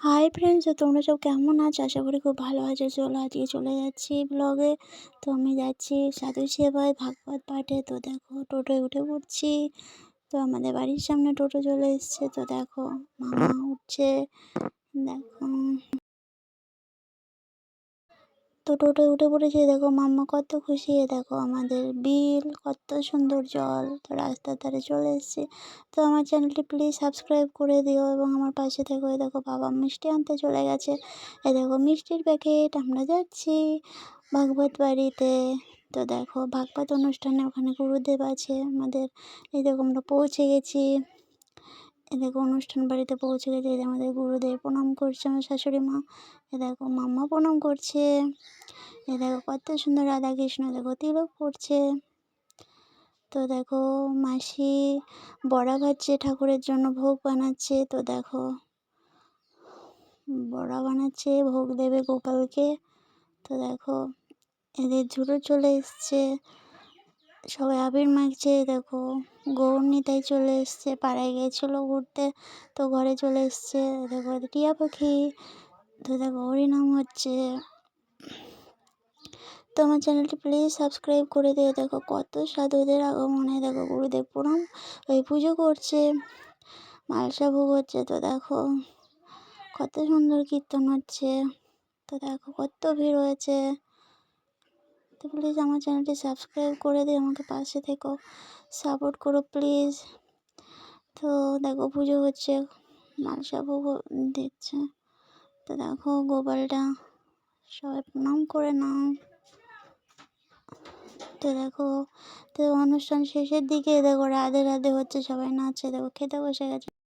Hi friends তোমরা সব কেমন আছো? আশা করি খুব ভালো আছো। চলো আজকে চলে যাচ্ছি ব্লগে তো আমি যাচ্ছি সাধু সেবায় ভাগবত পাঠে। তো দেখো, টোটোয় উঠে পড়ছি। তো আমাদের বাড়ির সামনে টোটো চলে এসছে। তো দেখো, মামা উঠছে। দেখো তো টোটোয় উঠে পড়েছে, দেখো মাম্মা কত খুশি দেখো আমাদের বিল, কত সুন্দর জল, তো রাস্তার ধারে চলে এসেছি। তো আমার চ্যানেলটি প্লিজ সাবস্ক্রাইব করে দিও এবং আমার পাশে থেকো দেখো বাবা মিষ্টি আনতে চলে গেছে। এ দেখো মিষ্টির প্যাকেট আমরা যাচ্ছি ভাগবত বাড়িতে। তো দেখো ভাগবত অনুষ্ঠানে ওখানে গুরুদেব আছে, আমাদের এই দেখো আমরা পৌঁছে গেছি। এ দেখো, অনুষ্ঠান বাড়িতে পৌঁছে গেছে। এদের আমাদের গুরুদেব প্রণাম করছে, আমার শাশুড়ি মা। এ দেখো, মাম্মা প্রণাম করছে। এ দেখো, কত সুন্দর রাধা কৃষ্ণ দেখো, তিলক করছে। তো দেখো, মাসি বড়া ভাজছে ঠাকুরের জন্য ভোগ বানাচ্ছে। তো দেখো, বড়া বানাচ্ছে, ভোগ দেবে গোপালকে। তো দেখো, এদের ঝুড়ো চলে এসছে। সবাই আবির মাখছে দেখো। গৌর নিতাই চলে এসছে, পাড়ায় গিয়েছিল ঘুরতে, তো ঘরে চলে এসছে। দেখো টিয়া পাখি, তো দেখো হরিনাম হচ্ছে। তো আমার চ্যানেলটি প্লিজ সাবস্ক্রাইব করে দিয়ে দেখো কত সাধুদের আগমনে দেখো গুরুদেব প্রণাম, ওই পুজো করছে, মালসা ভোগ হচ্ছে, তো দেখো কত সুন্দর কীর্তন হচ্ছে, তো দেখো কত ভিড় হয়েছে। তো প্লিজ আমার চ্যানেলটি সাবস্ক্রাইব করে দিয়ে আমাকে পাশে থেকো। সাপোর্ট করো প্লিজ তো দেখো পুজো হচ্ছে মালসা ভোগ দিচ্ছে। তো দেখো গোপালটা, সবাই প্রণাম করে নাও। তো দেখো, তো অনুষ্ঠান শেষের দিকে দেখো রাধে রাধে হচ্ছে সবাই নাচছে, দেখো খেতে বসে গেছে।